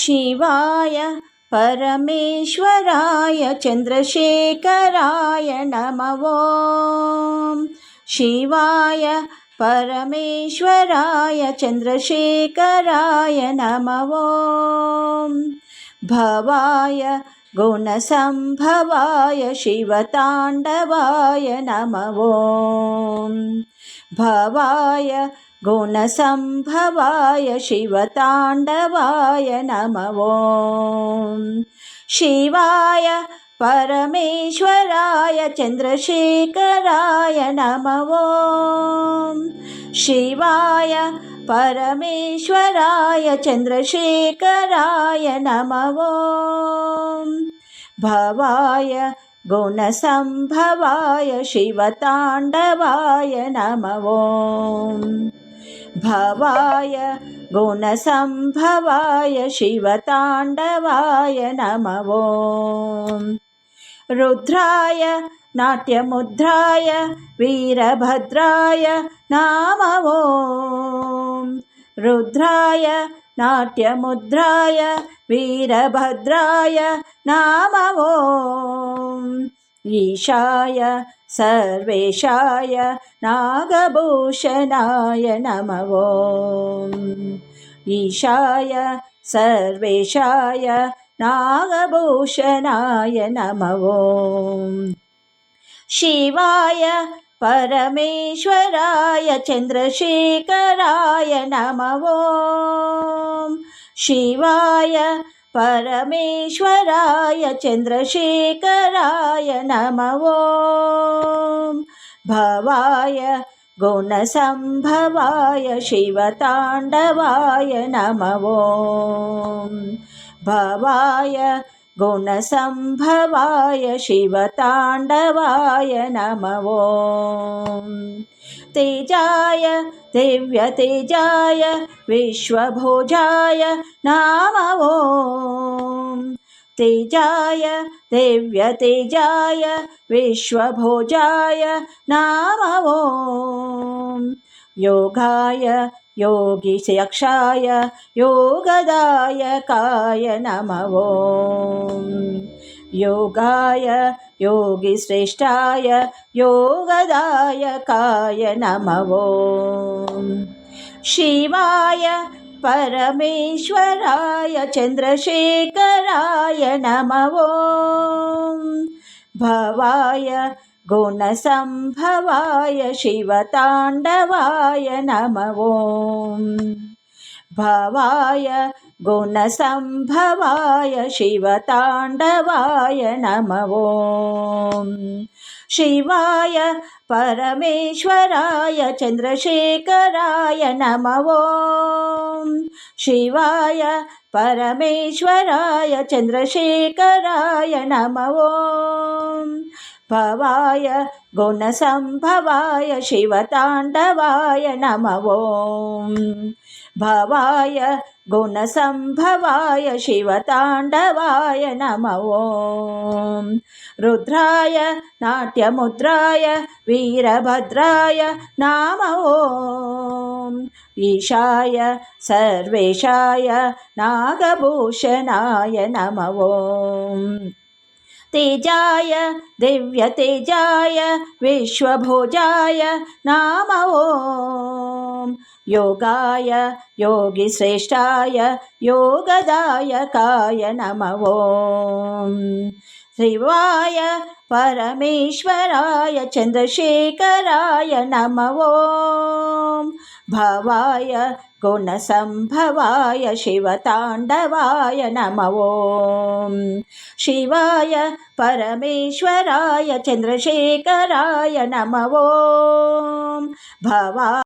शिवाय परमेश्वराय चन्द्रशेखराय नमवो शिवाय परमेश्वराय चन्द्रशेखराय नमवो भवाय गुणसम्भवाय शिवताण्डवाय नमवो भवाय गुणसम्भवाय शिवताण्डवाय नमवो शिवाय परमेश्वराय चन्द्रशेखराय नमवो शिवाय परमेश्वराय चन्द्रशेखराय नमवो भवाय गुणसम्भवाय शिवताण्डवाय नमवो भवाय गुणसम्भवाय शिवताण्डवाय नमवो रुद्राय नाट्यमुद्राय वीरभद्राय नामवो रुद्राय नाट्यमुद्राय वीरभद्राय नामवो ईशाय सर्वेशाय नागभूषणाय नमवो ईशाय सर्वेशाय नागभूषणाय नमवो शिवाय परमेश्वराय चन्द्रशेखराय नमवो शिवाय परमेश्वराय चन्द्रशेखराय नमवो भवाय गुणसम्भवाय शिवताण्डवाय नमवो भवाय गुणसम्भवाय शिवताण्डवाय नमवो तेजाय दिव्यतेजाय विश्वभोजाय नामवो तेजाय दिव्यतेजाय विश्वभोजाय नामवो योगाय योगिशयक्षाय योगदायकाय नमवो योगाय योगिश्रेष्ठाय योगदायकाय नमवो शिवाय परमेश्वराय चन्द्रशेखराय नमवो भवाय गुणसम्भवाय शिवताण्डवाय नमवो भवाय गुणसम्भवाय शिवताण्डवाय नमवो शिवाय परमेश्वराय चन्द्रशेखराय नमवो शिवाय परमेश्वराय चन्द्रशेखराय नमवो भवाय गुणसम्भवाय शिवताण्डवाय नमवो। भवाय गुणसम्भवाय शिवताण्डवाय नमवो। रुद्राय नाट्यमुद्राय वीरभद्राय नामवो। ईशाय सर्वेशाय नागभूषणाय नमवो तेजाय दिव्यतेजाय विश्वभोजाय नामवो योगाय योगिश्रेष्ठाय योगदायकाय नमवो శివాయ పరమేశ్వరాయ చంద్రశేఖరాయ నమవో భవాయ గుణసంభవాయ శివతాండవాయ నమవో శివాయ పరమేశ్వరాయ చంద్రశేఖరాయ నమవో భవా